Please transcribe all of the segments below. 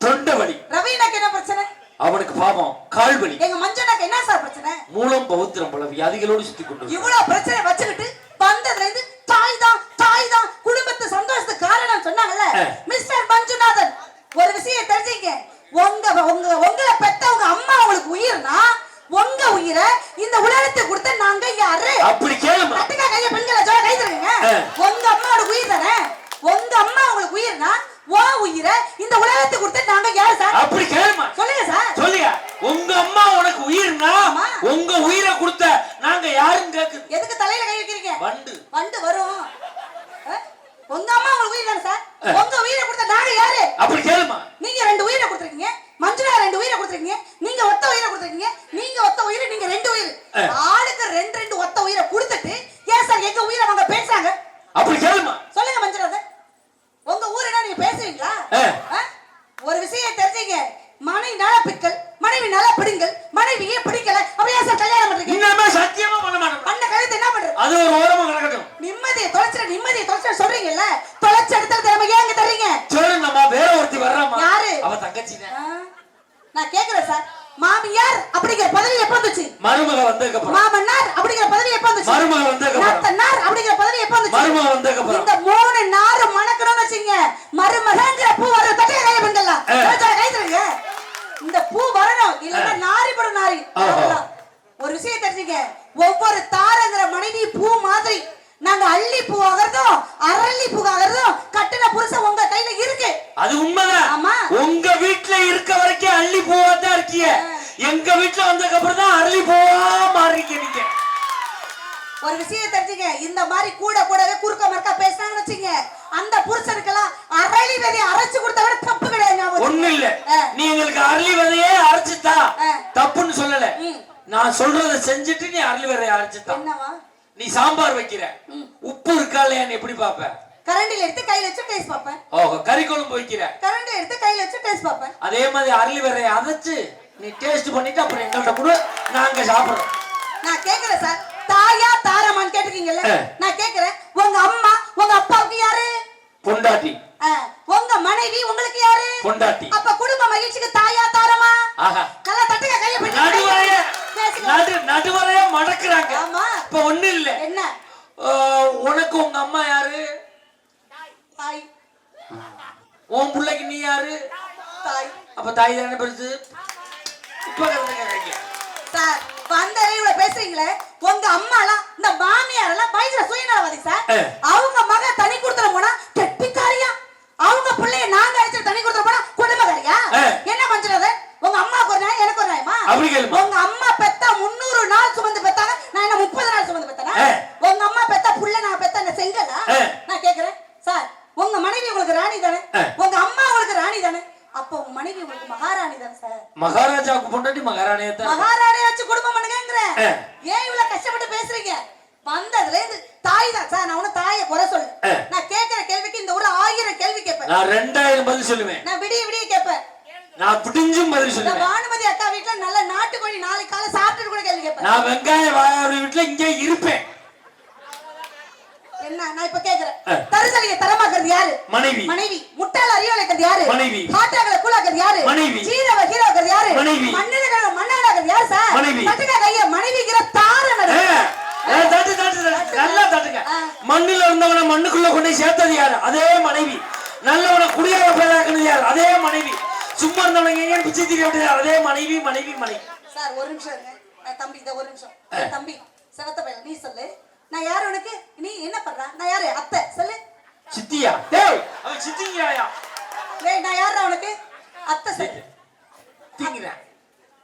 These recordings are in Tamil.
தொண்டை வலி ரவீனாக்கு என்ன பிரச்சனை? அவனுக்கு பாவம் கால் வலி எங்க மஞ்சனாக்கு என்ன சார் பிரச்சனை? மூலம் பௌத்திரம் போல வியாதிகளோடு சுத்தி கொண்டு இவ்வளவு பிரச்சனை வச்சுக்கிட்டு வந்ததுல இருந்து தாய் தான் தாய் தான் குடும்பத்து சந்தோஷத்துக்கு காரணம் சொன்னாங்கல்ல. மிஸ்டர் மஞ்சுநாதன் ஒரு விஷயம் தெரிஞ்சுங்க. உங்க உங்க உங்களை பெத்தவங்க அம்மா உங்களுக்கு உயிர்னா உங்க உயிரை இந்த உலகத்துக்கு கொடுத்த நாங்க யாரு? அப்படி கட்டுக்கா கைய பெண்களை ஜோட கை தருங்க. உங்க அம்மாவோட உயிர் தானே? உங்க அம்மா உங்களுக்கு உயிர்னா ஓ உயிரை இந்த உலகத்துக்கு கொடுத்த நாங்க யாரு சார்? அப்படி கேளுமா. சொல்லுங்க சார். சொல்லியா உங்க அம்மா உனக்கு உயிர்னா. உங்க உயிரை கொடுத்த நாங்க யாருன்னு கேக்குது. எதுக்கு தலையில கை வைக்கிறீங்க? வண்டு. வண்டு வரும்? உங்க அம்மா உங்களுக்கு உயிர் தானே சார். உங்க உயிரை கொடுத்த நாங்க யாரு? அப்படி கேளுமா நீங்க ரெண்டு உயிரை கொடுத்துருக்கீங்க மஞ்சுளா ரெண்டு உயிரை கொடுத்துருக்கீங்க நீங்க ஒத்த உயிரை கொடுத்துருக்கீங்க நீங்க ஒத்த உயிர் நீங்க ரெண்டு உயிர் ஆ. ஆளுக்கு ரெண்டு ரெண்டு ஒத்த உயிரை கொடுத்துட்டு ஏன் சார் எங்க உயிரை அவங்க பேசுறாங்க அப்படி கேளுமா சொல்லுங்க மஞ்சுநாதன் உங்க ஊருனா நீங்க பேசுவீங்களா ஆ. ஆ? ஒரு விஷயம் தெரிஞ்சீங்க மனைவி நல பிக்கல் மனைவி நல பிடிங்கள் மனைவியே பிடிக்கல அப்படியே சார் கல்யாணம் பண்றீங்க இன்னமே சத்தியமா பண்ண மாட்டோம் பண்ண கழுத்து என்ன பண்றது அது ஒரு ஓரமா கிடக்கட்டும் நிம்மதியை தொலைச்சிட நிம்மதியை தொலைச்சிட சொல்றீங்கல்ல தொலைச்ச இடத்துல திறமை ஏன் இங்க தர்றீங்க சொல்லுங்கம்மா வேற ஒருத்தி வர்றாமா யாரு? அவ தங்கச்சி ஆ, நான் கேக்குறேன் சார் மாமியார் அப்படிங்கிற பதவி எப்ப வந்துச்சு மருமக வந்ததுக்கு அப்புறம் மாமன்னார் அப்படிங்கிற பதவி எப்ப வந்துச்சு மருமக வந்ததுக்கு அப்புறம் அப்படிங்கிற பதவி எப்ப வந்துச்சு மருமக வந்ததுக்கு அப்புறம் இந்த மூணு நாறு மணக்கணும்னு வச்சுங்க. மருமகங்கிற பூ வர பண்ணலாம் ஆ. கை தருங்க இந்த பூ வரணும். இல்லன்னா நாரி படும் நாரி. ஒரு விஷயம் தெரிஞ்சுங்க. ஒவ்வொரு தாரங்கிற மனைவி பூ மாதிரி நாங்க அள்ளி பூ ஆகிறதும் அரளி பூ ஆகிறதும் கட்டின புருஷன் உங்க கையில இருக்கு. அது உண்மைதான். ஆமா. உங்க வீட்டுல இருக்க வரைக்கும் அள்ளி பூவா தான் இருக்கீங்க. எங்க வீட்டுல வந்ததுக்கு அப்புறம் தான் அரளி பூவா மாறிக்க நீங்க. ஒரு விஷயம் தெரிஞ்சுங்க. இந்த மாதிரி கூட கூடவே குறுக்க மறுக்கா பேசினாங்கன்னு வச்சுங்க. அந்த புருஷனுக்கெல்லாம் அரளி விதையை அரைச்சு கொடுத்த விட தப்பு கிடையாது ஒண்ணு இல்ல. நீ எங்களுக்கு அரளி விதையே அரைச்சுத்தா ஆ. தப்புன்னு சொல்லல. நான் சொல்றத செஞ்சுட்டு நீ அரளி விதையை அரைச்சுத்தா என்னவா? நீ சாம்பார் வைக்கிற. உப்பு இருக்கா இல்லையான்னு எப்படி பாப்ப கரண்டில எடுத்து கையில வச்சு டேஸ்ட் பார்ப்பேன் ஓஹோ கறி குழம்பு வைக்கிற. கரண்டி எடுத்து கையில வச்சு டேஸ்ட் பார்ப்பேன் அதே மாதிரி அரளி விதையை அரைச்சு நீ டேஸ்ட் பண்ணிட்டு அப்புறம் எங்கள்கிட்ட கொடு. நாங்க சாப்பிடுறோம். நான் கேக்குறேன் சார். தாயா தாரமான்னு கேட்டிருக்கீங்கல்ல. நான் கேக்குறேன். உங்க அம்மா உங்க அப்பாவுக்கு யாரு? பொண்டாட்டி. உங்க மனைவி உங்களுக்கு யாரு? பொண்டாட்டி. அப்ப குடும்ப மகிழ்ச்சிக்கு தாயா தாரமா ஆஹா. நல்லா தட்டுங்க கைய நடு நடுவரைய மடக்குறாங்க. ஆமா. இப்ப ஒண்ணு இல்ல. என்ன? உனக்கு உங்க அம்மா யாரு? தாய். உன் பிள்ளைக்கு நீ யாரு? தாய். அப்ப தாய் தானே பெருசு? இப்ப வந்த இவ்வளவு பேசுறீங்களே உங்க அம்மாலாம் இந்த மாமியார் எல்லாம் வயசுல சுயநலவாதி சார். அவங்க மக தனி கொடுத்துட போனா கெட்டிக்காரியா அவங்க பிள்ளைய நாங்க அடிச்சு தனி கொடுத்துட போனா குடும்பக்காரியா ஆ. என்ன பண்றது உங்க அம்மாவுக்கு ஒரு நியாயம் எனக்கு ஒரு கேளுமா உங்க அம்மா பெத்தா முன்னூறு நாள் சுமந்து பெத்தாங்க நான் என்ன முப்பது நாள் சுமந்து பெத்தனா. உங்க அம்மா பெத்தா புள்ள நான் பெத்த என்ன செங்கலா. நான் கேக்குறேன். சார் உங்க மனைவி உங்களுக்கு ராணி தானே. உங்க அம்மா உங்களுக்கு ராணி தானே? அப்ப உங்க மனைவி உங்களுக்கு மகாராணி தானே சார் மகாராஜாவுக்கு பொண்டாட்டி மகாராணியை தான் மகாராணியை வச்சு குடும்பம் பண்ணுங்கிறேன் ஆ. ஏன் இவ்வளவு கஷ்டப்பட்டு பேசுறீங்க? வந்ததுல இருந்து தாய் தான். சார் நான் உன தாயை குறை சொல்லு. நான் கேட்கிற கேள்விக்கு இந்த ஊர்ல ஆயிரம் கேள்வி கேட்பேன். நான் ரெண்டாயிரம் பதில் சொல்லுவேன். நான் விடிய விடிய கேட்பேன். நான் பிடிஞ்சும் பதில் சொல்லுவேன். பானுமதி அக்கா வீட்டுல நல்ல நாட்டுக்கோழி நாளைக்கு காலை சாப்பிட்டுட்டு கூட கேள்வி கேட்பேன். நான் வெங்காய வாயாடி வீட்டுல இங்கே இருப்பேன். என்ன? நான் இப்ப கேக்குறேன். தருசலியை தரமாக்குறது யாரு? மனைவி. மனைவி. முட்டாள் யாரு? மனைவி. கூழாக்குறது யாரு? மனைவி. ஹீரோக்கிறது யாரு? மனைவி. மன்னர்கள் மன்னனாக்குறது யாரு சார் மனைவி. தட்டுக்க கைய மனைவிங்கிற தார ஏ, நடு ஏ, தட்டு, தட்டு, தட்டு. நல்லா தட்டுங்க. மண்ணுல இருந்தவன மண்ணுக்குள்ள கொண்டு சேர்த்தது யாரு? அதே மனைவி. நல்லவன குடியாக பேராக்குனது யாரு? அதே மனைவி. சும்மா இருந்தவன எங்கேயும் பிச்சை தீர விட்டது யாரு? அதே மனைவி மனைவி மனைவி. சார் ஒரு நிமிஷம் தம்பி இத ஒரு நிமிஷம். தம்பி சிவத்த பையன் நீ சொல்லு. நான் யாரு உனக்கு? நீ என்ன பண்ற? நான் யாரு? அத்தை. சொல்லு. சித்தியா? டேய் அவன் சித்திங்கயா டேய் நான் யாரா உனக்கு? அத்தை சொல்லு. திங்கிறேன்.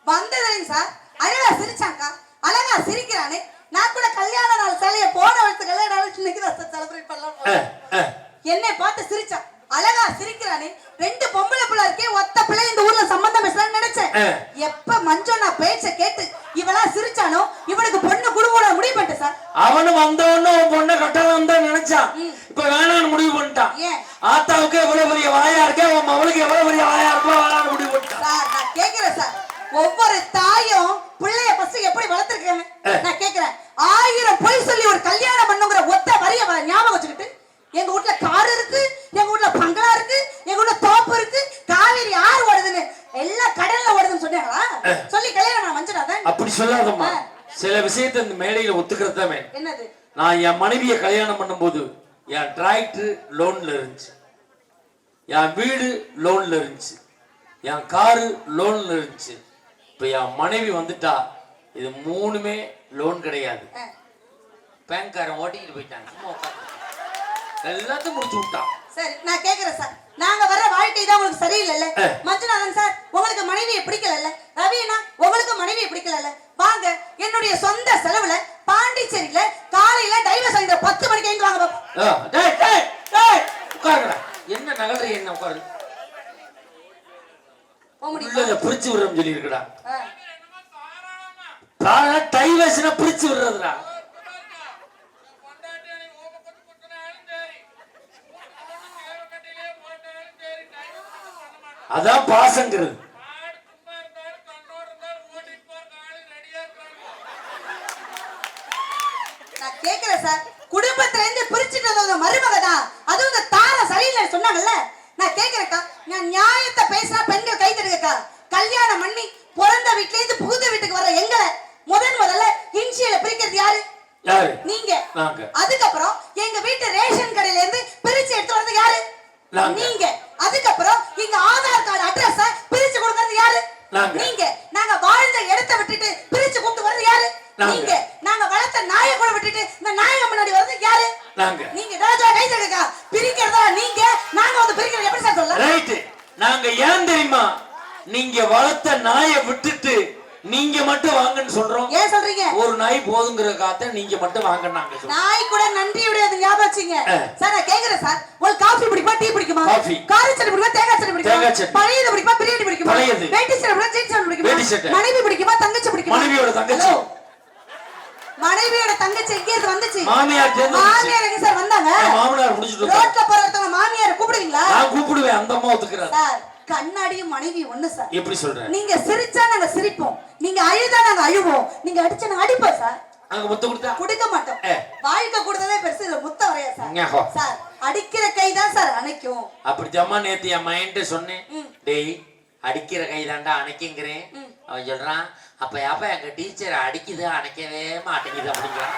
வந்ததுங்க சார் அழகா சிரிச்சாக்கா அழகா சிரிக்கிறானே. நான் கூட கல்யாண நாள் சிலைய போன வருஷத்து கல்யாண நாள் இன்னைக்கு தான் செலிப்ரேட் பண்ணலாம். என்னை பார்த்து சிரிச்சான். அழகா சிரிக்கிறானே. ரெண்டு பொம்பளை பிள்ளை இருக்கே ஒத்த பிள்ளை இந்த ஊர்ல சம்பந்தம் பேசலாம்னு நினைச்சேன். எப்ப மஞ்சள் நான் பேச்ச கேட்டு இவளா சிரிச்சானோ இவனுக்கு பொண்ணு குடும்பம் முடிவு பண்ணிட்டேன் சார் அவனு வந்தவொன்னு உன் பொண்ணை கட்டலாம் தான் நினைச்சான். இப்ப வேணாம்னு முடிவு பண்ணிட்டான் ஏன்? ஆத்தாவுக்கு எவ்வளவு பெரிய வாயா இருக்கே உன் மவளுக்கு எவ்வளவு பெரிய வாயா இருக்கோ வேணாம்னு முடிவு பண்ணிட்டான் சார் நான் கேக்குறேன் சார் ஒவ்வொரு தாயும் பிள்ளைய ஃபர்ஸ்ட் எப்படி வளர்த்திருக்காங்க நான் கேக்குறேன் ஆயிரம் பொய் சொல்லி ஒரு கல்யாணம் பண்ணுங்கிற ஒத்த வரிய வ- ஞாபகம் வச்சுக்கிட்டு எங்க வீட்ல கார் இருக்கு எங்க வீட்ல பங்களா இருக்கு எங்க வீட்ல தோப்பு இருக்கு காவேரி ஆறு சொல்லாதம்மா ஆ. சில விஷயத்தை இந்த மேடையில ஒத்துக்கிறது என்னது? நான் என் மனைவியை கல்யாணம் பண்ணும்போது என் டிராக்டர் லோன்ல இருந்துச்சு. என் வீடு லோன்ல இருந்துச்சு. என் காரு லோன்ல இருந்துச்சு. இப்போ என் மனைவி வந்துட்டா இது மூணுமே லோன் கிடையாது. பேங்க்காரன் ஓட்டிக்கிட்டு போயிட்டாங்க. எல்லாத்தையும் முடிச்சு விட்டான். சரி நான் கேக்குறேன் சார். நாங்க வர வாழ்க்கை தான் உங்களுக்கு சரியில்லைல்ல. மஞ்சுநாதன் சார் உங்களுக்கு மனைவியை பிடிக்கலல்ல? ரவினா உங்களுக்கு மனைவியை பிடிக்கலல்ல? வாங்க என்னுடைய சொந்த செலவுல பாண்டிச்சேரியில காலையில டைவர்ஸ் வாங்கிற பத்து மணிக்கு எங்க வாங்க உட்காருங்கடா. என்ன நகல்ற என்ன உட்காரு? பிரிச்சு விடுறோம் சொல்லி இருக்கடா. டைவர்ஸ்னா பிரிச்சு விடுறதுடா. அதான் பாசங்கிறது. கேக்குறேன் சார். குடும்பத்துல இருந்து பிரிச்சுட்டு வந்த மருமக தான் அதுவும் இந்த தார சரியில்லை சொன்னாங்கல்ல? நான் கேக்குறேக்கா நான் நியாயத்தை பேசினா பெண்கள் கை தருகக்கா கல்யாணம் பண்ணி பிறந்த வீட்ல இருந்து புகுந்த வீட்டுக்கு வர எங்களை முதன் முதல்ல இன்சியல பிரிக்கிறது யாரு யாரு நீங்க நாங்க. அதுக்கப்புறம் எங்க வீட்டு ரேஷன் கடையில இருந்து பிரிச்சு எடுத்து வர்றது யாரு நாங்க. நீங்க அதுக்கப்புறம் எங்க ஆதார் கார்டு அட்ரஸ பிரிச்சு கொடுக்கறது யாரு நாங்க. நீங்க நாங்க வாழ்ந்த இடத்தை விட்டுட்டு பிரிச்சு கொண்டு வர்றது யாரு நாங்க. நீங்க நாங்க வளர்த்த நாயை கூட விட்டுட்டு இந்த நாயகம் முன்னாடி வர்றது யாரு நாங்க. நீங்க ராஜா கை தடுக்கா பிரிக்கிறதா நீங்க நாங்க வந்து பிரிக்கிறது எப்படி சார் சொல்ல ரைட் நாங்க ஏன் தெரியுமா நீங்க வளர்த்த நாயை விட்டுட்டு நீங்க மட்டும் வாங்கன்னு சொல்றோம் ஏன் சொல்றீங்க ஒரு நாய் போதுங்கிற காத்த நீங்க மட்டும் வாங்க நாங்க சொல்றோம். நாய் கூட நன்றி விடையாது ஞாபகம் வச்சுங்க. சார் நான் கேக்குறேன் சார். உங்களுக்கு காஃபி பிடிக்குமா? டீ பிடிக்குமா? காஃபி. காரி சட்டை பிடிக்குமா? தேங்காய் சட்டை பிடிக்குமா? தேங்காய் சட்னி. பழையது பிடிக்குமா? பிரியாணி பிடிக்குமா? பழையது. வேட்டி சட்டை பிடிக்குமா? ஜீன்ஸ் சட்டை பிடிக்குமா? வேட்டி சட்டை. மனைவி பிடிக்குமா? தங்கச்சி பிடிக்குமா? மனைவியோட தங்கச்சி. மனைவியோட தங்கச்சி எங்க இருந்து வந்துச்சு? மாமியார். மாமியார் எங்க சார் வந்தாங்க? மாமனார் முடிச்சுட்டு. ரோட்ல போற ஒருத்தவங்க மாமியார் கூப்பிடுவீங்களா? நான் கூப்பிடுவேன் அந்த அம்மா ஒத்துக்கிறாரு. சார் கண்ணாடியும் மனைவி ஒண்ணு சார். எப்படி சொல்றேன் நீங்க சிரிச்சா நாங்க சிரிப்போம். நீங்க அழுதா நாங்க அழுவோம். நீங்க அடிச்சா நாங்க அடிப்போம் சார். அங்க முத்து கொடுத்தா? கொடுக்க மாட்டோம். வாழ்க்கை கொடுத்ததே பெருசு இதுல முத்த வரையா சார். சார் அடிக்கிற கை தான் சார் அணைக்கும். அப்படித்தாம்மா நேத்து என் மைண்ட சொன்னேன். டேய் அடிக்கிற கை தாண்டா அணைக்குங்கிறேன். அவன் சொல்றான் அப்ப அப்ப எங்க டீச்சர் அடிக்குது அணைக்கவே மாட்டேங்குது அப்படிங்கிறான்.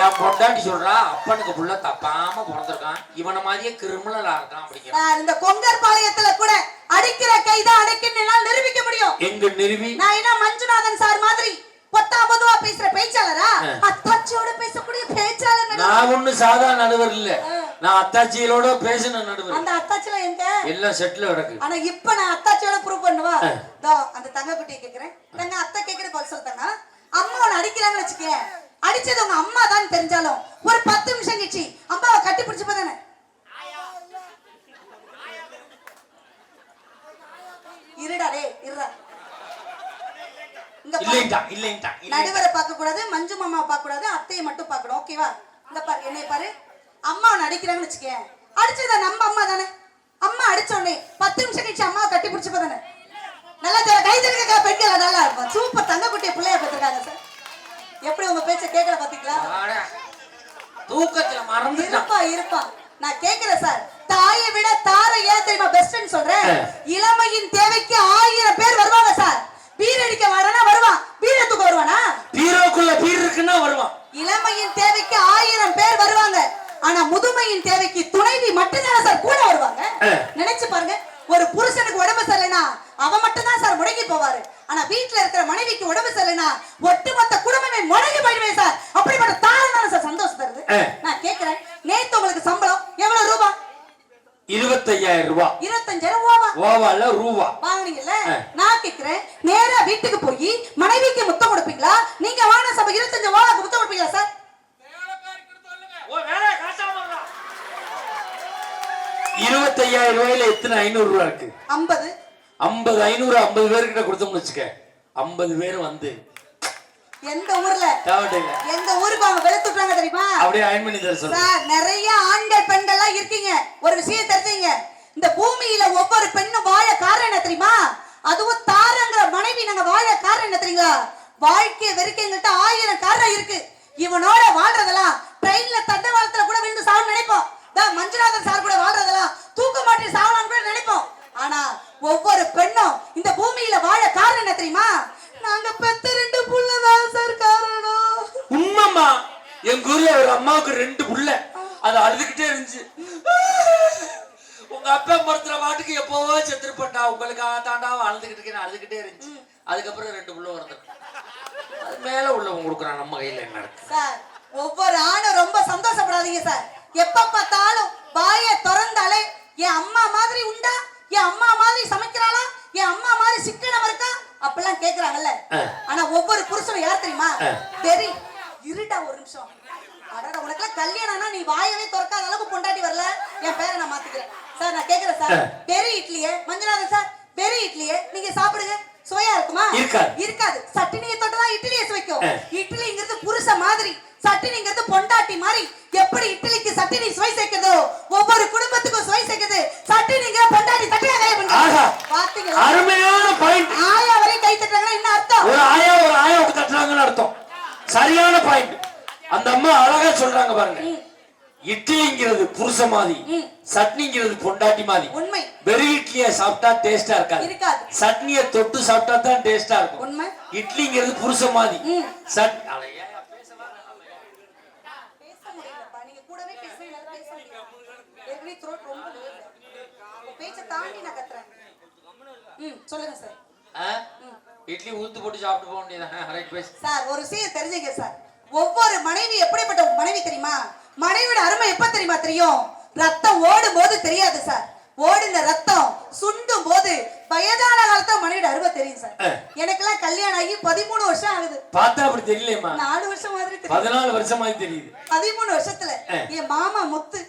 என் பொண்டாட்டி சொல்றா அப்பனுக்கு புள்ள தப்பாம பிறந்திருக்கான். இவனை மாதிரியே கிரிமினலா இருக்கான் அப்படிங்கிறான். சார் இந்த கொங்கர் பாளையத்துல கூட அடிக்கிற கை தான் அணைக்குன்னு என்னால நிரூபிக்க முடியும். எங்க நிறுவி நான் என்ன மஞ்சுநாதன் சார் மாதிரி பொத்தா பொதுவா பேசுற பேச்சாளரா. அத்தாச்சியோட பேசக்கூடிய பேச்சாளர். நான் ஒண்ணு சாதா நடுவர் இல்ல. நான் அத்தாச்சிகளோட பேசின நடுவர். அந்த அத்தாச்சில எங்க? எல்லாம் செட்டில் கிடக்கு. ஆனா இப்ப நான் அத்தாச்சியோட ப்ரூவ் பண்ணுவா. தோ அந்த தங்க குட்டியை கேக்குறேன். தங்க அத்தை கேக்குற பதில் சொல்லிட்டாங்க அம்மா உன்னை அடிக்கிறாங்கன்னு வச்சுக்க அடிச்சது உங்க அம்மா தான் தெரிஞ்சாலும். ஒரு பத்து நிமிஷம் கழிச்சு அம்மாவை கட்டி பிடிச்சு தானே இருடா டேய் இருடா. நடுவரை பார்க்க கூடாது மஞ்சு மாமா பார்க்க கூடாது அத்தையை மட்டும் பார்க்கணும் ஓகேவா இந்த பாரு என்னை பாரு. அம்மா உன்னை அடிக்கிறாங்கன்னு வச்சுக்கேன். அடிச்சத நம்ம அம்மா தானே. அம்மா அடிச்ச உடனே பத்து நிமிஷம் கழிச்சு அம்மாவை கட்டி பிடிச்சு தானே. நல்லா தெரியல கை தடுக்க பெண்கள் நல்லா இருக்கும் சூப்பர் தங்க குட்டிய பிள்ளைய பெற்றிருக்காங்க சார். எப்படி உங்க பேச்ச கேட்கல பாத்தீங்களா. தூக்கத்துல இருப்பா இருப்பா. நான் கேக்குறேன் சார். தாயை விட தாரை ஏன் தெரியுமா பெஸ்ட்னு சொல்றேன். இளமையின் தேவைக்கு ஆயிரம் பேர் வருவாங்க சார் பீர் அடிக்க வரனா வருவான். பீர் தூக்க வருவானா? பீரோக்குள்ள பீர் இருக்குன்னா வருவான். இளமையின் தேவைக்கு ஆயிரம் பேர் வருவாங்க. ஆனா முதுமையின் தேவைக்கு துணைவி மட்டும்தானே சார் கூட வருவாங்க. நினைச்சு பாருங்க. ஒரு புருஷனுக்கு உடம்பு சரியில்லைனா அவன் மட்டும் தான் சார் முடங்கி போவாரு. ஆனா வீட்டுல இருக்கிற மனைவிக்கு உடம்பு சரியில்லைனா ஒட்டுமொத்த குடும்பமே முடங்கி போயிடுவேன் சார் அப்படிப்பட்ட தாரம் தானே சார் சந்தோஷம் தருது ஆ. நான் கேக்குறேன் நேத்து உங்களுக்கு சம்பளம் எவ்வளவு ரூபா இருபத்தையாயிரம் ரூபாய் இருபத்தஞ்சாயிரம் ரூபாவா ரூபா வாங்குனீங்கல்ல. நான் கேக்குறேன் நேரா வீட்டுக்கு போய் மனைவிக்கு முத்தம் கொடுப்பீங்களா? நீங்க வாங்கின சம்பளம் இருபத்தஞ்சு ரூபாய்க்கு முத்தம் கொடுப்பீங்களா சார்? இருபத்தையாயிரம் ரூபாயில எத்தனை ஐநூறு ரூபா இருக்கு? ஐம்பது. ஐம்பது ஐநூறு ஐம்பது பேர்கிட்ட கொடுத்தோம்னு வச்சுக்க. ஐம்பது பேர் வந்து. எந்த ஊர்ல? எங்க ஊருக்கு அவங்க வெளுத்துட்டாங்க தெரியுமா? அப்படியே அயன் பண்ணி தர சொல்லு சார் நிறைய ஆண்கள் பெண்கள்லாம் இருக்கீங்க. ஒரு விஷயம் தெரிஞ்சீங்க. இந்த பூமியில ஒவ்வொரு பெண்ணும் வாழ காரணம் என்ன தெரியுமா? அதுவும் தாரங்கிற மனைவி நாங்க வாழ காரணம் என்ன தெரியுங்களா? வாழ்க்கைய வரைக்கும் எங்கள்கிட்ட ஆயிரம் காரணம் இருக்கு. இவனோட வாழ்றதெல்லாம் ட்ரெயின்ல தண்டவாளத்துல கூட விழுந்து சாவணும் நினைப்போம். மஞ்சுநாதன் சார் கூட வாழ்றதெல்லாம் தூக்க மாட்டி சாவலாம்னு கூட நினைப்போம். ஆனா ஒவ்வொரு பெண்ணும் இந்த பூமியில வாழ காரணம் என்ன தெரியுமா? நாங்க பெத்த ரெண்டு புள்ளதா சார் காரணம். உண்மம்மா. எங்க ஊர்ல ஒரு அம்மாவுக்கு ரெண்டு புள்ள. அது அழுதுகிட்டே இருந்துச்சு. உங்க அப்பா மறுத்துற மாட்டுக்கு எப்போவோ செத்துருப்பட்டா உங்களுக்கு தாண்டா அழுதுகிட்டு இருக்கேன் அழுதுகிட்டே இருந்துச்சு. அதுக்கப்புறம் ரெண்டு வரது அது மேல உள்ளவங்க கொடுக்குறான் நம்ம கையில என்ன இருக்கு? சார் ஒவ்வொரு ஆணும் ரொம்ப சந்தோஷப்படாதீங்க சார். எப்ப பார்த்தாலும் வாயை திறந்தாலே என் அம்மா மாதிரி உண்டா? என் அம்மா மாதிரி சமைக்கிறாளா? என் அம்மா மாதிரி சிக்கனம் இருக்கா அப்பெல்லாம் கேக்குறாங்கல்ல. ஆனா ஒவ்வொரு புருஷனும் யார் தெரியுமா. வெறி இருடா ஒரு நிமிஷம். அடடா உனக்கெல்லாம் கல்யாணம்னா நீ வாயவே திறக்காத அளவுக்கு பொண்டாட்டி வரல? என் பேரை நான் மாத்திக்கிறேன். சார் நான் கேக்குறேன் சார். பெரிய இட்லியே? மஞ்சளாதன் சார். பெரிய இட்லியே? நீங்க சாப்பிடுங்க. சுவையா இருக்குமா? இருக்காது. இருக்காது. சட்டினியை தொட்டுதான் இட்லியை சுவைக்கும். இட்லிங்கிறது புருஷ மாதிரி. சட்டினிங்கிறது பொண்டாட்டி மாதிரி. எப்படி இட்லிக்கு சட்டினி சுவை சேர்க்குதோ? ஒவ்வொரு குடும்பத்துக்கும் சுவை சேர்க்குது. சட்டினிங்கிற பொண்டாட்டி தட்டியா கை ஆஹா. பாத்தீங்களா அருமையான பாயிண்ட் ஆயா வரையும் கை தட்டுறாங்கன்னா என்ன அர்த்தம்? ஒரு ஆயா ஒரு ஆயாவுக்கு தட்டுறாங்கன்னு அர்த்தம். சரியான பாயிண்ட் அந்த அம்மா அழகா சொல்றாங்க பாருங்க. இட்லிங்கிறது புருஷ மாதிரி. சட்னிங்கிறது பொண்டாட்டி மாதிரி. உண்மை. வெறும் இட்லிய சாப்பிட்டா டேஸ்டா இருக்காது. சட்னிய தொட்டு சாப்பிட்டா தான் டேஸ்டா இருக்கும். உண்மை. இட்லிங்கிறது புருஷ மாதிரி. சட் சொல்லுங்க சார்? இட்லி ஊத்து போட்டு சாப்பிட்டு போக வேண்டியதான் ரைட் பேசு சார் ஒரு விஷயம் தெரிஞ்சுங்க சார் ஒவ்வொரு மனைவி எப்படிப்பட்ட மனைவி தெரியுமா? மனைவியோட அருமை எப்ப தெரியுமா தெரியும்? ரத்தம் ஓடும் போது தெரியாது சார். ஓடுன ரத்தம் சுண்டும் போது வயதான காலத்துல மனைவியோட அருமை தெரியும் சார். ஆ. எனக்கெல்லாம் கல்யாணம் ஆகி பதிமூணு வருஷம் ஆகுது. பார்த்தா அப்படி தெரியலையேம்மா. நாலு வருஷம் மாதிரி பதினாலு வருஷமா தெரியுது. பதிமூணு வருஷத்துல. என் மாமா முத்து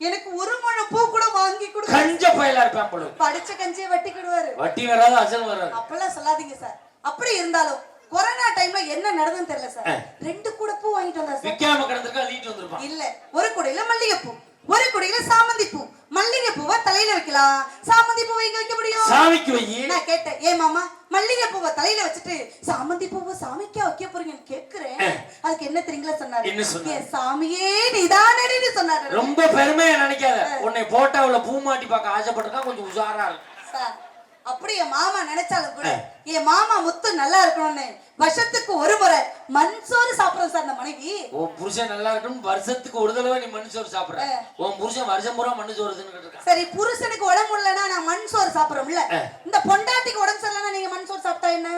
எனக்கு ஒரு மணி பூ கூட வாங்கி கொடுக்க கஞ்ச பயலா இருப்பேன் படிச்ச கஞ்சியை வட்டிக்கிடுவாரு வட்டி வராது அசல் வராது. அப்பெல்லாம் சொல்லாதீங்க சார். அப்படி இருந்தாலும் கொரோனா டைம்ல என்ன நடந்ததுன்னு தெரியல சார். ரெண்டு கூட பூ வாங்கிட்டு வந்தா சார். விக்காம கிடந்திருக்கா லீட் வந்திருப்பான். இல்ல. ஒரு குடையில மல்லிகைப்பூ. ஒரு குடையில சாமந்தி பூ மல்லிகை பூவை தலையில வைக்கலாம். சாமந்தி பூவை எங்க வைக்க முடியும். சாமிக்கு வை. நான் கேட்டேன் ஏன் மாமா மல்லிகை பூவை தலையில வச்சுட்டு சாமந்தி பூவை சாமிக்கா வைக்க போறீங்கன்னு கேக்குறேன். அதுக்கு என்ன தெரியுங்களா சொன்னாரு? என் சாமியே நீதானடின்னு சொன்னாரு. ரொம்ப பெருமையா நினைக்காத. உன்னை போட்டாவுல பூ மாட்டி பார்க்க ஆசைப்பட்டிருக்கா கொஞ்சம் உஷாரா இருக்கும் அப்படி என் மாமா நினைச்சாலும் கூட என் மாமா முத்து நல்லா இருக்கணும்னு வருஷத்துக்கு ஒரு முறை மண் சோறு சாப்பிடுறோம் சார் அந்த மனைவி. உன் புருஷன் நல்லா இருக்கணும் வருஷத்துக்கு ஒரு தடவை நீ மண்ணு சோறு சாப்பிடுற. உன் புருஷன் வருஷம் பூரா மண்ணு சோறு சரி புருஷனுக்கு உடம்பு இல்லைன்னா நான் மண் சோறு சாப்பிடுறோம்ல இந்த பொண்டாட்டிக்கு உடம்பு சரியில்லைன்னா நீங்க மண் சோறு சாப்பிட்டா என்ன?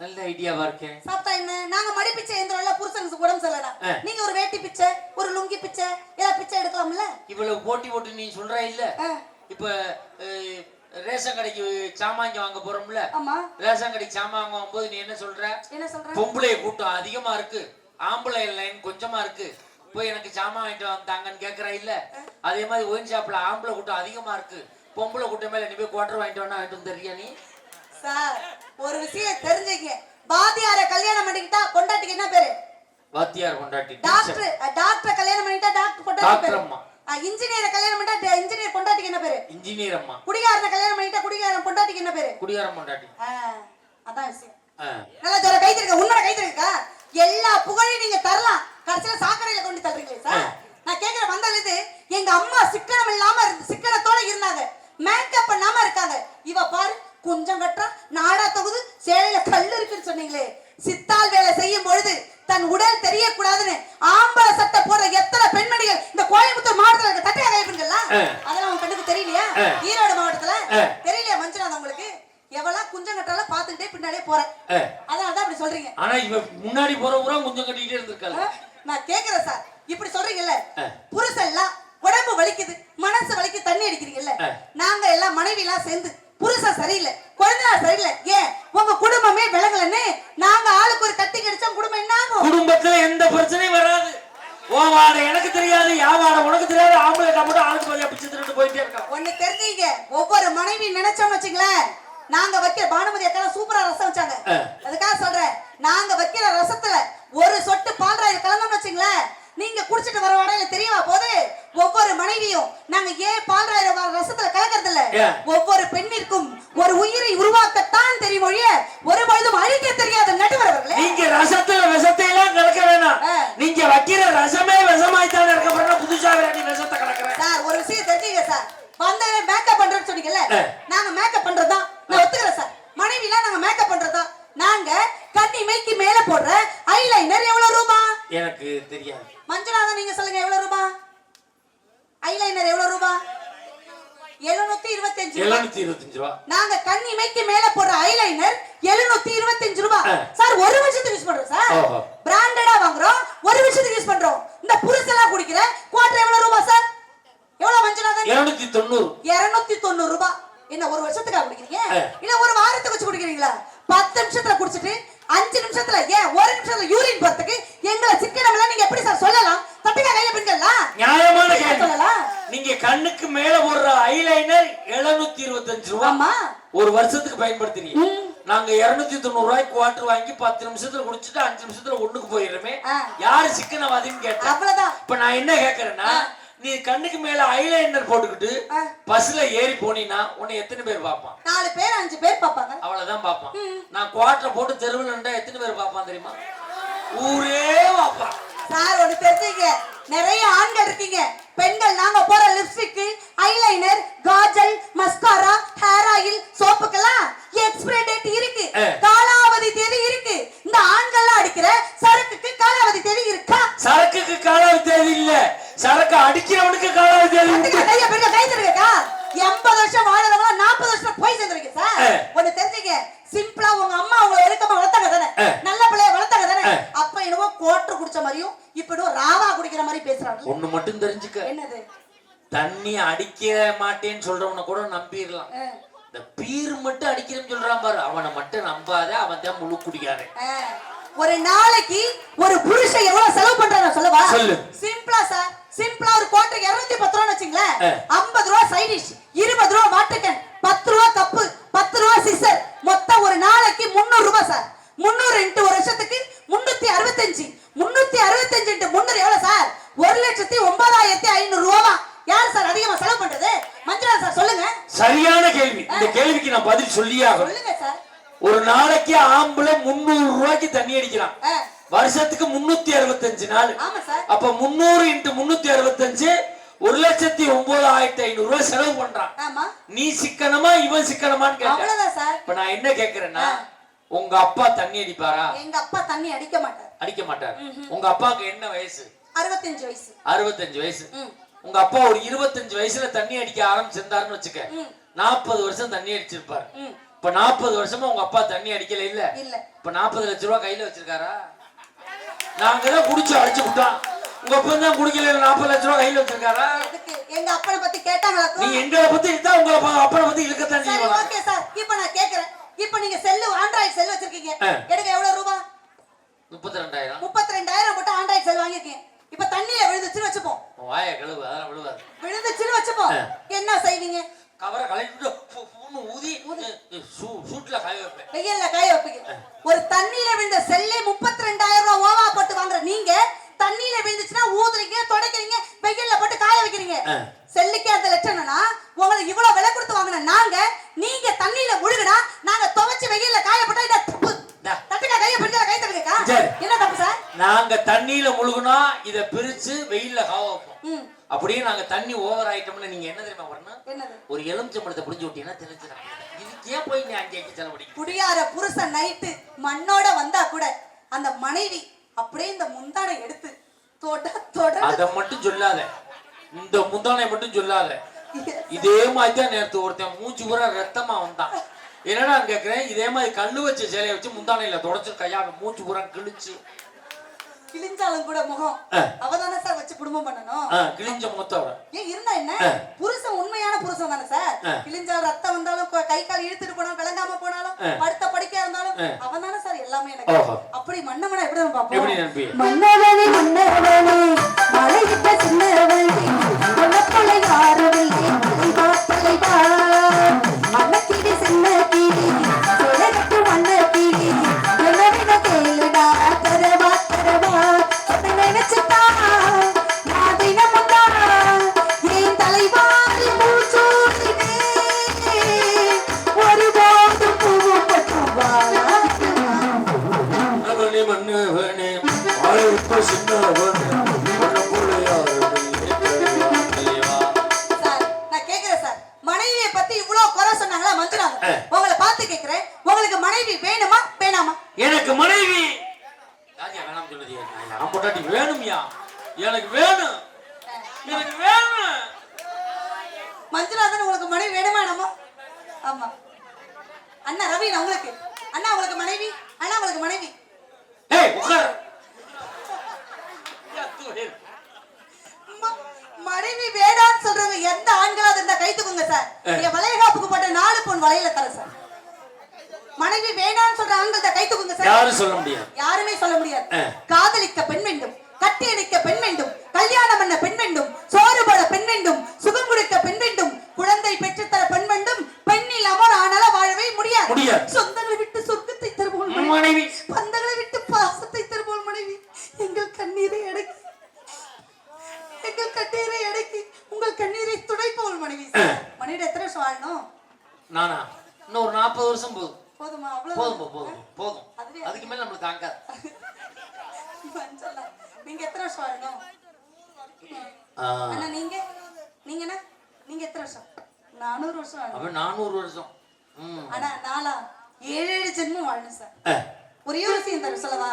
நல்ல ஐடியாவா இருக்கேன் சாப்பிட்டா என்ன? நாங்க மடி பிச்சை எந்திரம்ல புருஷனுக்கு உடம்பு சரியில்லைனா ஆ. நீங்க ஒரு வேட்டி பிச்சை ஒரு லுங்கி பிச்சை ஏதாவது பிச்சை எடுக்கலாம்ல? இவ்வளவு போட்டி போட்டு நீ சொல்ற இல்ல? இப்ப ரேஷன் கடைக்கு சாமான் வாங்க போறோம்ல? ஆமா. ரேஷன் கடைக்கு சாமான் வாங்க போது நீ என்ன சொல்ற? என்ன சொல்றேன் பொம்பளை கூட்டம் அதிகமா இருக்கு. ஆம்பளை லைன் கொஞ்சமா இருக்கு. போய் எனக்கு சாமான் வாங்கிட்டு வந்தாங்கன்னு கேக்குற இல்ல? அதே மாதிரி ஒயின் ஷாப்ல ஆம்பளை கூட்டம் அதிகமா இருக்கு. பொம்பளை கூட்டம் மேல நீ போய் குவார்டர் வாங்கிட்டு வேணா வாங்கிட்டு வந்துறியா நீ? சார் ஒரு விஷயம் தெரிஞ்சுங்க. பாதியார கல்யாணம் பண்ணிக்கிட்டா பொண்டாட்டிக்கு என்ன பேரு? வாத்தியார் கொண்டாட்டி டாக்டர் டாக்டர் கல்யாணம் பண்ணிட்டா டாக்டர் டாக்டர் பேரு? அம்மா. இன்ஜினியரை கல்யாணம் பண்ணிட்டா இன்ஜினியர் பொண்டாட்டிக்கு என்ன பேரு? இன்ஜினியர் அம்மா. குடிகாரனை கல்யாணம் பண்ணிட்டா குடிகாரன் பொண்டாட்டிக்கு என்ன பேரு? குடியாரம் கொண்டாட்டி ஆ, அதான் விஷயம். நல்லா ஜோர கை தருங்க உன்னோட கை தருங்க எல்லா புகழையும் நீங்க தரலாம். கடைசியில சாக்கடையில கொண்டு தள்ளுறீங்களே சார். நான் கேக்குற வந்தது இது எங்க அம்மா சிக்கனம் இல்லாம இருந்து சிக்கனத்தோட இருந்தாங்க. மேக்கப் பண்ணாம இருக்காங்க. இவ பாரு குஞ்சம் கட்டுறா நாடா தொகுது சேலையில கல் இருக்குன்னு சொன்னீங்களே. சித்தால் வேலை செய்யும் பொழுது தன் உடல் தெரியக்கூடாதுன்னு ஆம்பளை சட்டை போடுற எத்தனை பெண்மணிகள் இந்த கோயம்புத்தூர் மாவட்டத்துல இருக்க தட்டையா கைப்பெண்கள்ல ஆ. அதெல்லாம் உங்க கண்ணுக்கு தெரியலையா. ஈரோடு மாவட்டத்துல. தெரியலையா மஞ்சுநாதன் உங்களுக்கு எவளா குஞ்சம் கட்டால பாத்துக்கிட்டே பின்னாடியே போறேன் ஆ. அதான் அதான் அப்படி சொல்றீங்க ஆனா இவ முன்னாடி போற ஊரா கொஞ்சம் கட்டிக்கிட்டே இருந்திருக்காள் ஆ? நான் கேக்குறேன் சார் இப்படி சொல்றீங்கல்ல. புருஷன் எல்லாம் உடம்பு வலிக்குது மனசு வலிக்கு தண்ணி அடிக்கிறீங்கல்ல. நாங்க எல்லாம் மனைவி எல்லாம் சேர்ந்து புருஷன் சரியில்லை குழந்தை சரியில்லை. ஏன்? உங்க குடும்பமே விலகலன்னு நாங்க ஆளுக்கு ஒரு கட்டி கிடைச்சா குடும்பம் என்ன ஆகும்? குடும்பத்துல எந்த பிரச்சனையும் வராது. ஓ வாட எனக்கு தெரியாது யா வாட உனக்கு தெரியாது ஆம்பளை மட்டும் ஆளுக்கு பதிலா பிச்சு திருட்டு போயிட்டே இருக்கான் ஒண்ணு தெரிஞ்சீங்க ஒவ்வொரு மனைவி நினைச்சோம்னு வச்சுங்களேன் நாங்க வைக்கிற பானுமதி அக்கா சூப்பரா ரசம் வச்சாங்க. அதுக்காக சொல்றேன் நாங்க வைக்கிற ரசத்துல ஒரு சொட்டு பால்ராய் கலந்தோம்னு வச்சுங்களேன் நீங்க குடிச்சிட்டு வர வடையில தெரியவா போது? ஒவ்வொரு மனைவியும் நாங்க ஏன் பால்ராய் ரசத்துல கலக்கறது இல்ல? ஒவ்வொரு பெண்ணிற்கும் ஒரு உயிரை உருவாக்கத்தான் தெரியும் ஒழிய ஒரு பொழுதும் அழிக்க தெரியாத நடுவர் அவர்களே. நீங்க ரசத்துல விஷத்தை எல்லாம் கலக்க வேணாம். நீங்க வைக்கிற ரசமே விஷமாய்த்தானே இருக்க போறா புதுசா நீ விஷத்தை கலக்குற. சார் ஒரு விஷயம் தெரிஞ்சுங்க சார். வந்தவங்க மேக்கப் பண்றோம்னு சொன்னீங்கல்ல. நாங்க மேக்கப் பண்றதா நான் ஒத்துக்கிறேன் சார். மனைவிலாம் நாங்க மேக்கப் பண்றதா நாங்க கண்ணி மைக்கு மேல போடுற ஐலைனர் எவ்வளவு ரூபா? எனக்கு தெரியாது. மஞ்சுநாதன் நீங்க சொல்லுங்க எவ்வளவு ரூபாய் ஐலைனர் எவ்வளவு ரூபாய் எழுநூத்தி இருபத்தஞ்சு எழுநூத்தி இருபத்தஞ்சு ரூபா. நாங்க கண் இமைக்கு மேல போடுற ஐலைனர் எழுநூத்தி இருபத்தஞ்சு ரூபாய் ஆ. சார் ஒரு வருஷத்துக்கு யூஸ் பண்றோம் சார். பிராண்டடா வாங்குறோம் ஒரு வருஷத்துக்கு யூஸ் பண்றோம். இந்த புருஷெல்லாம் குடிக்கிற குவாட்டர் எவ்வளவு ரூபாய் சார்? எவ்வளவு மஞ்சுநாதன் இருநூத்தி தொண்ணூறு. இருநூத்தி தொண்ணூறு ரூபாய் என்ன ஒரு வருஷத்துக்கா குடிக்கிறீங்க. இல்ல ஒரு வாரத்துக்கு வச்சு குடிக்கிறீங்களா? பத்து நிமிஷத்துல குடிச்சிட்டு அஞ்சு நிமிஷத்துல ஏன் ஒரு நிமிஷத்துல யூரின் போறதுக்கு எங்களை சிக்கனம்லாம் நீங்க எப்படி சார் சொல்லலாம்? தப்பிக்கா கைய பெண்கள்லாம் நியாயமான சொல்லலாம் நீங்க கண்ணுக்கு மேல போடுற ஐலைனர் எழுநூத்தி இருபத்தஞ்சு ரூபா. ஒரு வருஷத்துக்கு பயன்படுத்துறீங்க. நாங்க இருநூத்தி தொண்ணூறு ரூபாய்க்கு குவாட்டர் வாங்கி பத்து நிமிஷத்துல குடிச்சிட்டு அஞ்சு நிமிஷத்துல ஒண்ணுக்கு போயிடுறோமே. யாரு சிக்கனவாதின்னு கேட்டேன் அவ்வளவுதான். இப்ப நான் என்ன கேக்குறேன்னா நீ கண்ணுக்கு மேல ஐலைனர் போட்டுக்கிட்டு. பஸ்ல ஏறி போனீன்னா உன்னை எத்தனை பேர் பார்ப்பான்? நாலு பேர் அஞ்சு பேர் பாப்பாங்க அவ்வளவுதான் பார்ப்பான். நான் குவாட்டர் போட்டு தெருவில் நின்றா எத்தனை பேர் பார்ப்பான் தெரியுமா? ஊரே பார்ப்பான். சார் ஒண்ணு தெரிஞ்சுங்க. நிறைய ஆண்கள் இருக்கீங்க. பெண்கள் நாங்க போற lipstick eyeliner kajal mascara hair oil சோப்புக்கெல்லாம் expiry date இருக்கு. காலாவதி தேதி இருக்கு. இந்த ஆண்கள்லாம் அடிக்கிற சரக்குக்கு காலாவதி தேதி இருக்கா? சரக்குக்கு காலாவதி தேதி இல்ல. சரக்கு அடிக்கிறவனுக்கு எண்பது வருஷம் வாழறவங்க நாற்பது வருஷம் போய் சேர்ந்துருங்க சார். ஒண்ணு தெரிஞ்சுங்க. சிம்பிளா உங்க அம்மா உங்களை எடுக்கமா வளர்த்தாங்க தானே. நல்ல பிள்ளைய வளர்த்தாங்க தானே. அப்ப என்னவோ கோட்டர் குடிச்ச மாதிரியும் இப்ப என்னவோ ராவா குடிக்கிற மாதிரி பேசுறாங்க. ஒண்ணு மட்டும் தெரிஞ்சுக்க. என்னது? தண்ணி அடிக்க மாட்டேன்னு சொல்றவனை கூட நம்பிடலாம். இந்த பீர் மட்டும் அடிக்கிறேன்னு சொல்றான் பாரு. அவனை மட்டும் நம்பாத அவன் தான் முழு குடிக்காரன். ஒரு நாளைக்கு ஒரு புருஷன் எவ்வளவு செலவு பண்றாங்க சொல்லவா? சொல்லு. சிம்பிளா சார் சிம்பிளா ஒரு கோட்டை இருநூத்தி பத்து ரூபா வச்சுங்களேன். ஐம்பது ரூபா சைட் டிஷ் இருபது ரூபா வாட்டர் கேன் பத்து ரூபா கப்பு பத்து ரூபா சிசர் மொத்தம் ஒரு நாளைக்கு முந்நூறு ரூபாய் சார் முந்நூறு இன்ட்டு ஒரு வருஷத்துக்கு முன்னூத்தி அறுபத்தஞ்சு. முன்னூத்தி அறுபத்தஞ்சு இன்ட்டு முந்நூறு எவ்வளவு சார் ஒரு லட்சத்தி ஒன்பதாயிரத்தி ஐநூறு ரூபா யார் சார் அதிகமா செலவு பண்றது? மஞ்சுளா சார் சொல்லுங்க. சரியான கேள்வி. இந்த கேள்விக்கு நான் பதில் சொல்லியே ஆகணும். சொல்லுங்க சார் ஒரு நாளைக்கு ஆம்பளை முந்நூறு ரூபாய்க்கு தண்ணி அடிக்கிறான் ஆ, வருஷத்துக்கு முன்னூத்தி அறுபத்தஞ்சு நாள். ஆமா சார். அப்ப முந்நூறு இன்ட்டு முன்னூத்தி அறுபத்தஞ்சு ஒரு லட்சத்தி ஒன்பதாயிரத்தி ஐநூறு ரூபாய் செலவு பண்றான். நீ சிக்கனமா இவன் சிக்கனமான்னு சார். இப்ப நான் என்ன கேக்குறேன்னா உங்க அப்பா தண்ணி அடிப்பாரா? எங்க அப்பா தண்ணி அடிக்க மாட்டார். அடிக்க மாட்டார். உங்க அப்பாவுக்கு என்ன வயசு? அறுபத்தஞ்சு வயசு. அறுபத்தஞ்சு வயசு. உங்க அப்பா ஒரு இருபத்தஞ்சு வயசுல தண்ணி அடிக்க ஆரம்பிச்சிருந்தாருன்னு வச்சுக்க. நாற்பது வருஷம் தண்ணி அடிச்சிருப்பாரு. இப்ப நாற்பது வருஷமா உங்க அப்பா தண்ணி அடிக்கல இல்ல? இல்ல. இப்ப நாற்பது லட்ச ரூபாய் கையில வச்சிருக்காரா? நாங்க தான் குடிச்சு அடிச்சு விட்டோம் உங்க அப்பா தான் குடிக்கல நாற்பது லட்ச ரூபாய் கையில வச்சிருக்காரா? எதுக்கு எங்க அப்பனை பத்தி கேட்டாங்களா நீ எங்களை பத்தி இழுத்தா உங்களை பா- அப்பனை பத்தி இழுக்கத்தான் செய்வாங்க. ஓகே சார் இப்போ நான் கேக்குறேன். இப்போ நீங்க செல்லு ஆண்ட்ராய்டு செல் வச்சிருக்கீங்க. எடுக்க எவ்வளவு ரூபா? முப்பத்தி ரெண்டாயிரம் முப்பத்தி ரெண்டாயிரம் போட்டு ஆண்ட்ராய்டு செல் வாங்கிருக்கீங்க இப்போ தண்ணியில விழுந்துச்சுன்னு வச்சுப்போம். வாய கழுவு அதெல்லாம் விழுவாது. விழுந்துச்சுன்னு வச்சுப்போம். என்ன செய்வீங்க? கவரை கலட்டிட்டு ஊதி சூட்ல காய வைப்பேன் வெயில்ல காய வைப்பீங்க ஒரு தண்ணியில விழுந்த செல்லே முப்பத்தி ரெண்டாயிரம் ரூபாய் ஓவா போட்டு வாங்குற நீங்க தண்ணியில விழுந்துச்சுன்னா ஊதுறீங்க துடைக்கிறீங்க வெயில்ல போட்டு காய வைக்கிறீங்க. செல்லுக்கே அந்த லட்சணம்னா உங்களுக்கு இவ்வளவு விலை கொடுத்து வாங்கின நாங்க நீங்க தண்ணியில முழுகினா நாங்க துவைச்சு வெயில்ல காய போட்டா. தட்டுக்கா கைய பிடிக்கல கை தட்டுக்கா. சரி. என்ன தப்பு சார்? நாங்க தண்ணியில முழுகுனா இத பிரிச்சு வெயில்ல காய வைப்போம். அப்படியே நாங்க தண்ணி ஓவர் ஆயிட்டோம்னு நீங்க என்ன தெரியுமா பண்ணணும்? ஒரு எலுமிச்சம்பழத்தை புடிஞ்சு விட்டீங்கன்னா தெரிஞ்சிடும் இதுக்கு போய் நீ அங்கே செலவழிக்க குடியார புருஷன் நைட்டு மண்ணோட வந்தா கூட அந்த மனைவி அப்படியே இந்த முந்தானை எடுத்து தொட தொட அதை மட்டும் சொல்லாத. இந்த முந்தானை மட்டும் சொல்லாத. இதே மாதிரி தான் நேரத்து ஒருத்தன் மூச்சு பூரா ரத்தமா வந்தான். என்னடா கேக்குறேன் இதே மாதிரி கல்லு வச்ச சேலையை வச்சு முந்தானையில தொடச்சு கையால மூச்சு பூரா கிழிச்சு கிழிஞ்சாலும் கூட முகம். அவதானே சார் வச்சு குடும்பம் பண்ணணும் கிழிஞ்ச முகத்தோட ஏன் இருந்தா என்ன. புருஷன் உண்மையான புருஷன் தானே சார் ஆ. கிழிஞ்சாலும் ரத்தம் வந்தாலும் கொ- கால் இழுத்துட்டு போனாலும் விளங்காம போனாலும். படுத்த படுக்கையா இருந்தாலும். அவன் தானே சார் எல்லாமே எனக்கு. அப்படி மன்னவனா எப்படி நினைப்பி மன்னவனே மன்னவனே மலையிட்ட சின்னவனே பார்த்து கேக்குறேன். உங்களுக்கு மனைவி வேணுமா? வேணாமா? எனக்கு மனைவி. ராஜா வேணாம் சொல்லுது. நான் மட்டும் பொண்டாட்டி வேணும்யா. எனக்கு வேணும். எனக்கு வேணும். மஞ்சுநாதன் உங்களுக்கு மனைவி வேணுமா ஆமா. அண்ணா ரவி நான் உங்களுக்கு. அண்ணா உங்களுக்கு மனைவி? அண்ணா உங்களுக்கு மனைவி? ஏய் உட்கார். ம- மனைவி வேடான்னு சொல்றவங்க எந்த ஆண்களாவது இருந்தா கை தூக்குங்க சார் நீங்க வளையகாப்புக்கு போட்ட நாலு பொன் வளையல தரேன் சார். மனைவி வேணான்னு சொல்ற ஆண்கள்ட்ட கை தூக்குங்க சார். யாரும் சொல்ல முடியாது. யாருமே சொல்ல முடியாது. காதலிக்க பெண் வேண்டும் கட்டி அணைக்க பெண் வேண்டும் கல்யாணம் பண்ண பெண் வேண்டும் சோறு போட பெண் வேண்டும் சுகம் கொடுக்க பெண் வேண்டும் குழந்தை பெற்றுத்தர பெண் வேண்டும் பெண் இல்லாம ஒரு ஆணால வாழவே முடியாது முடியாது. சொந்தங்களை விட்டு சொர்க்கத்தை தருவோம் மனைவி. மனைவி பந்தங்களை விட்டு பாசத்தை தருவோம் மனைவி எங்கள் கண்ணீரை அடக்கி எங்கள் கண்ணீரை அடக்கி உங்கள் கண்ணீரை துடைப்போல் மனைவி மனைவி எத்தனை வருஷம் வாழணும் நானா இன்னும் ஒரு நாற்பது வருஷம் போதும் போதுமா அவ்வளவு போதும் போ, போதும் போதும் அதுவே அதுக்கு மேல நம்மளுக்கு தாங்காது மஞ்சள் நீங்க எத்தனை வருஷம் வாழணும் ஆ, அண்ணா நீங்க நீங்க என்ன நீங்க எத்தனை வருஷம் நானூறு வருஷம் வாழணும் அப்ப நானூறு வருஷம் ம் ஆனா நாளா ஏழு ஏழு ஜென்மம் வாழணும் சார் ஆ, ஒரே ஒரு விஷயம் தர சொல்லவா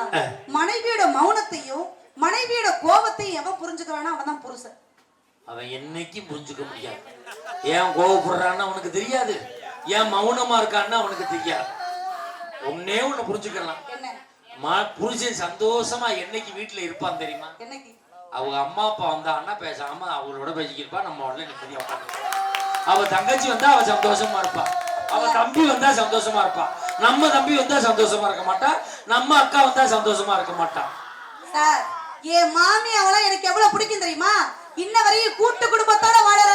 மனைவியோட மௌனத்தையும் மனைவியோட கோபத்தையும் புரிஞ்சுக்கிறானோ அவன் தான் புருஷன். அவன் என்னைக்கும் புரிஞ்சுக்க முடியாது. ஏன் கோவப்படுறான்னு அவனுக்கு தெரியாது. ஏன் மௌனமா இருக்கான்னு அவனுக்கு தெரியாது. ஒன்னே ஒண்ணு புரிஞ்சுக்கலாம். புருஷன் சந்தோஷமா என்னைக்கு வீட்டுல இருப்பான் தெரியுமா? அவங்க அம்மா அப்பா வந்தான்னா பேசாம அவங்களோட பேசிக்கிருப்பா நம்ம உடனே நிம்மதியா உட்காந்து அவ தங்கச்சி வந்தா அவ சந்தோஷமா இருப்பா. அவ தம்பி வந்தா சந்தோஷமா இருப்பா. நம்ம தம்பி வந்தா சந்தோஷமா இருக்க மாட்டா. நம்ம அக்கா வந்தா சந்தோஷமா இருக்க மாட்டா. சார் என் மாமி அவளை எனக்கு எவ்வளவு பிடிக்கும் தெரியுமா? இன்ன வரையும் கூட்டு குடும்பத்தோட வாழற